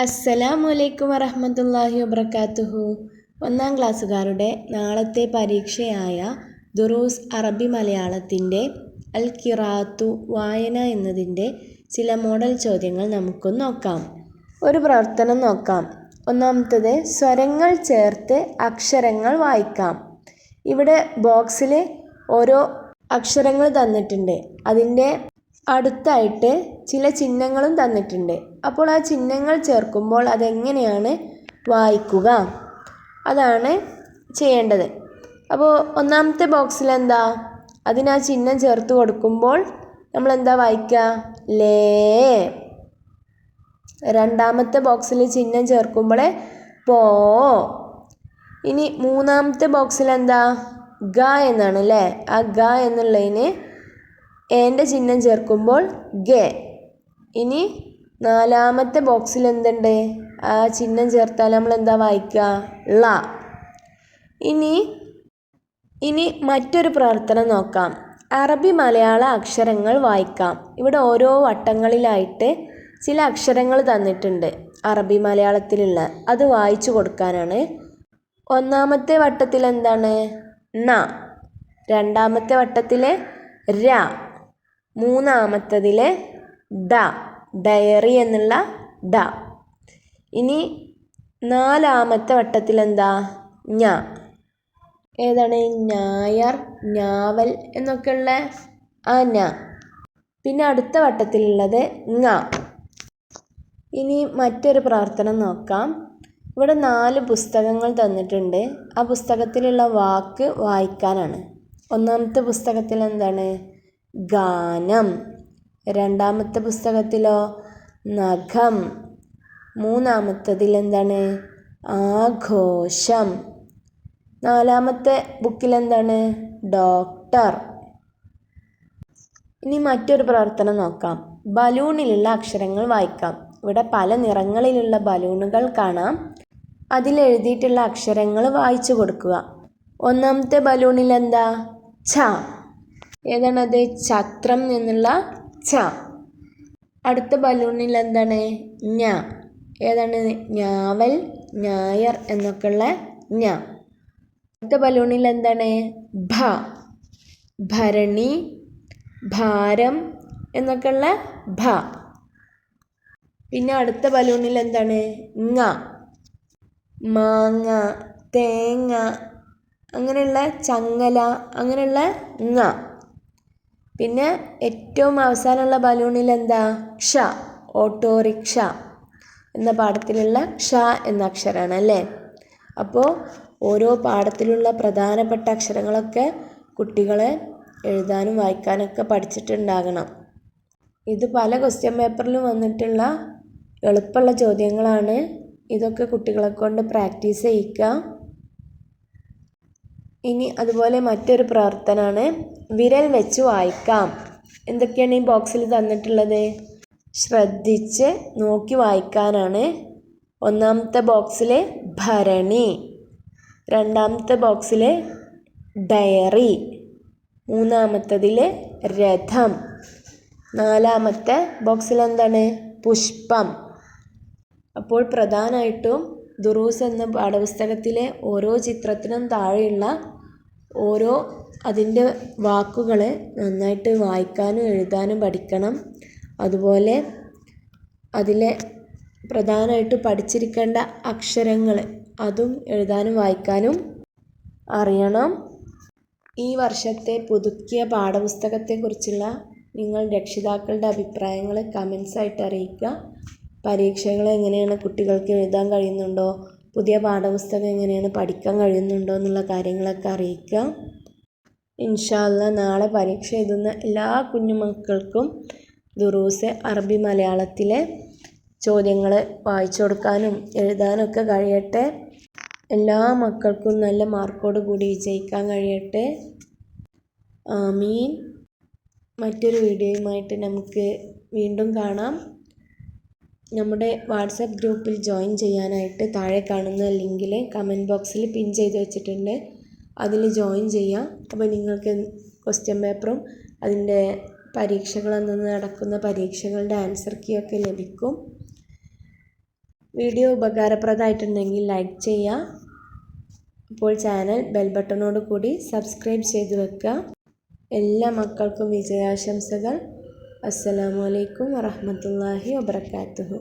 അസ്സലാമു അലൈക്കും വറഹ്മത്തുള്ളാഹി വബറകാതുഹു ഒന്നാം ക്ലാസ്സുകാരുടെ നാളത്തെ പരീക്ഷയായ ദുറൂസ് അറബി മലയാളത്തിന്റെ അൽ കിറാത്തു വായന എന്നതിന്റെ ചില മോഡൽ ചോദ്യങ്ങൾ നമുക്ക് നോക്കാം. ഒരു പ്രവർത്തനം നോക്കാം. ഒന്നാമത്തത് സ്വരങ്ങൾ ചേർത്ത് അക്ഷരങ്ങൾ വായിക്കാം. ഇവിടെ ബോക്സിൽ ഓരോ അക്ഷരങ്ങൾ തന്നിട്ടുണ്ട്. അതിന്റെ അടുത്തായിട്ട് ചില ചിഹ്നങ്ങളും തന്നിട്ടുണ്ട്. അപ്പോൾ ആ ചിഹ്നങ്ങൾ ചേർക്കുമ്പോൾ അതെങ്ങനെയാണ് വായിക്കുക? അതാണ് ചെയ്യേണ്ടത്. അപ്പോൾ ഒന്നാമത്തെ ബോക്സിൽ എന്താ? അതിനാ ചിഹ്നം ചേർത്ത് കൊടുക്കുമ്പോൾ നമ്മൾ എന്താ വായിക്കുക ലേ. രണ്ടാമത്തെ ബോക്സിൽ ചിഹ്നം ചേർക്കുമ്പോൾ പോ. ഇനി മൂന്നാമത്തെ ബോക്സിൽ എന്താ? ഗ എന്നാണ് അല്ലേ? ആ ഗ എന്നുള്ളതിന് ഏന്റെ ചിഹ്നം ചേർക്കുമ്പോൾ ഗെ. ഇനി നാലാമത്തെ ബോക്സിൽ എന്തുണ്ട്? ആ ചിഹ്നം ചേർത്താൽ നമ്മൾ എന്താ വായിക്കുക? ള. ഇനി ഇനി മറ്റൊരു പ്രവർത്തനം നോക്കാം. അറബി മലയാള അക്ഷരങ്ങൾ വായിക്കാം. ഇവിടെ ഓരോ വട്ടങ്ങളിലായിട്ട് ചില അക്ഷരങ്ങൾ തന്നിട്ടുണ്ട് അറബി മലയാളത്തിലുള്ള. അത് വായിച്ചു കൊടുക്കാനാണ്. ഒന്നാമത്തെ വട്ടത്തിൽ എന്താണ്? ന രണ്ടാമത്തെ വട്ടത്തിലെ ര. മൂന്നാമത്തതിൽ ഡ ഡയറി എന്നുള്ള ഡ. ഇനി നാലാമത്തെ വട്ടത്തിൽ എന്താ ഞ. ഏതാണ്? ഞായർ ഞാവൽ എന്നൊക്കെയുള്ള ആ ഞ. പിന്നെ അടുത്ത വട്ടത്തിലുള്ളത് ങ. ഇനി മറ്റൊരു പ്രവർത്തനം നോക്കാം. ഇവിടെ നാല് പുസ്തകങ്ങൾ തന്നിട്ടുണ്ട്. ആ പുസ്തകത്തിലുള്ള വാക്ക് വായിക്കാനാണ്. ഒന്നാമത്തെ പുസ്തകത്തിൽ എന്താണ് ഗാനം. രണ്ടാമത്തെ പുസ്തകത്തിലോ? നഖം. മൂന്നാമത്തതിൽ എന്താണ്? ആഘോഷം. നാലാമത്തെ ബുക്കിൽ എന്താണ്? ഡോക്ടർ. ഇനി മറ്റൊരു പ്രവർത്തനം നോക്കാം. ബലൂണിലുള്ള അക്ഷരങ്ങൾ വായിക്കാം. ഇവിടെ പല നിറങ്ങളിലുള്ള ബലൂണുകൾ കാണാം. അതിൽ എഴുതിയിട്ടുള്ള അക്ഷരങ്ങൾ വായിച്ചു കൊടുക്കുക. ഒന്നാമത്തെ ബലൂണിൽ എന്താ? ഛ. ഏതാണത്? ചത്രം എന്നുള്ള ച. അടുത്ത ബലൂണിൽ എന്താണ്? ഞ. ഏതാണ്? ഞാവൽ ഞായർ എന്നൊക്കെയുള്ള ഞ. അടുത്ത ബലൂണിൽ എന്താണ്? ഭ. ഭരണി ഭാരം എന്നൊക്കെയുള്ള ഭ. പിന്നെ അടുത്ത ബലൂണിൽ എന്താണ്? ങ. മാങ്ങ തേങ്ങ അങ്ങനെയുള്ള ചങ്ങല അങ്ങനെയുള്ള ങ. പിന്നെ ഏറ്റവും അവസാനമുള്ള ബലൂണിൽ എന്താ ക്ഷ ഓട്ടോറിക്ഷ എന്ന പാഠത്തിലുള്ള ക്ഷ എന്ന അക്ഷരമാണ് അല്ലേ? അപ്പോൾ ഓരോ പാഠത്തിലുള്ള പ്രധാനപ്പെട്ട അക്ഷരങ്ങളൊക്കെ കുട്ടികളെ എഴുതാനും വായിക്കാനൊക്കെ പഠിച്ചിട്ടുണ്ടാകണം. ഇത് പല ക്വസ്റ്റ്യൻ പേപ്പറിലും വന്നിട്ടുള്ള എളുപ്പമുള്ള ചോദ്യങ്ങളാണ്. ഇതൊക്കെ കുട്ടികളെ കൊണ്ട് പ്രാക്ടീസ് ചെയ്യിക്കുക ഇനി അതുപോലെ മറ്റൊരു പ്രവർത്തനമാണ് വിരൽ വെച്ച് വായിക്കാം. എന്തൊക്കെയാണ് ഈ ബോക്സിൽ തന്നിട്ടുള്ളത്? ശ്രദ്ധിച്ച് നോക്കി വായിക്കാനാണ്. ഒന്നാമത്തെ ബോക്സിൽ ഭരണി. രണ്ടാമത്തെ ബോക്സിൽ ഡയറി. മൂന്നാമത്തതിൽ രഥം. നാലാമത്തെ ബോക്സിൽ എന്താണ് പുഷ്പം. അപ്പോൾ പ്രധാനമായിട്ടും ദുറൂസ് എന്ന പാഠപുസ്തകത്തിലെ ഓരോ ചിത്രത്തിനും താഴെയുള്ള ഓരോ അതിന്റെ വാക്കുകൾ നന്നായിട്ട് വായിക്കാനും എഴുതാനും പഠിക്കണം. അതുപോലെ അതിലെ പ്രധാനമായിട്ട് പഠിച്ചിരിക്കേണ്ട അക്ഷരങ്ങൾ അതും എഴുതാനും വായിക്കാനും അറിയണം. ഈ വർഷത്തെ പുതുക്കിയ പാഠപുസ്തകത്തെക്കുറിച്ചുള്ള നിങ്ങൾ രക്ഷിതാക്കളുടെ അഭിപ്രായങ്ങൾ കമൻസായിട്ട് അറിയിക്കുക. പരീക്ഷകൾ എങ്ങനെയാണ് കുട്ടികൾക്ക് എഴുതാൻ കഴിയുന്നുണ്ടോ? പുതിയ പാഠപുസ്തകം എങ്ങനെയാണ് പഠിക്കാൻ കഴിയുന്നുണ്ടോ എന്നുള്ള കാര്യങ്ങളൊക്കെ അറിയിക്കുക. ഇൻഷാല്ല നാളെ പരീക്ഷ എഴുതുന്ന എല്ലാ കുഞ്ഞുമക്കൾക്കും ദുറൂസ് അറബി മലയാളത്തിലെ ചോദ്യങ്ങൾ വായിച്ചു കൊടുക്കാനും എഴുതാനും ഒക്കെ കഴിയട്ടെ. എല്ലാ മക്കൾക്കും നല്ല മാർക്കോട് കൂടി വിജയിക്കാൻ കഴിയട്ടെ. ആമീൻ. മറ്റൊരു വീഡിയോയുമായിട്ട് നമുക്ക് വീണ്ടും കാണാം. നമ്മുടെ വാട്സപ്പ് ഗ്രൂപ്പിൽ ജോയിൻ ചെയ്യാനായിട്ട് താഴെ കാണുന്ന ലിങ്കിൽ കമന്റ് ബോക്സിൽ പിൻ ചെയ്ത് വെച്ചിട്ടുണ്ട്. അതിൽ ജോയിൻ ചെയ്യാം. അപ്പോൾ നിങ്ങൾക്ക് ക്വസ്റ്റ്യൻ പേപ്പറും അതിന്റെ പരീക്ഷകൾ അന്ന് നടക്കുന്ന പരീക്ഷകളുടെ ആൻസർ കീ ഒക്കെ ലഭിക്കും. വീഡിയോ ഉപകാരപ്രദമായിട്ടുണ്ടെങ്കിൽ ലൈക്ക് ചെയ്യുക. അപ്പോൾ ചാനൽ ബെൽ ബട്ടണോട് കൂടി സബ്സ്ക്രൈബ് ചെയ്ത് വെക്കുക. എല്ലാ മക്കൾക്കും വിജയാശംസകൾ. അസ്സലാമു അലൈക്കും വറഹ്മത്തുള്ളാഹി വബറകാതുഹു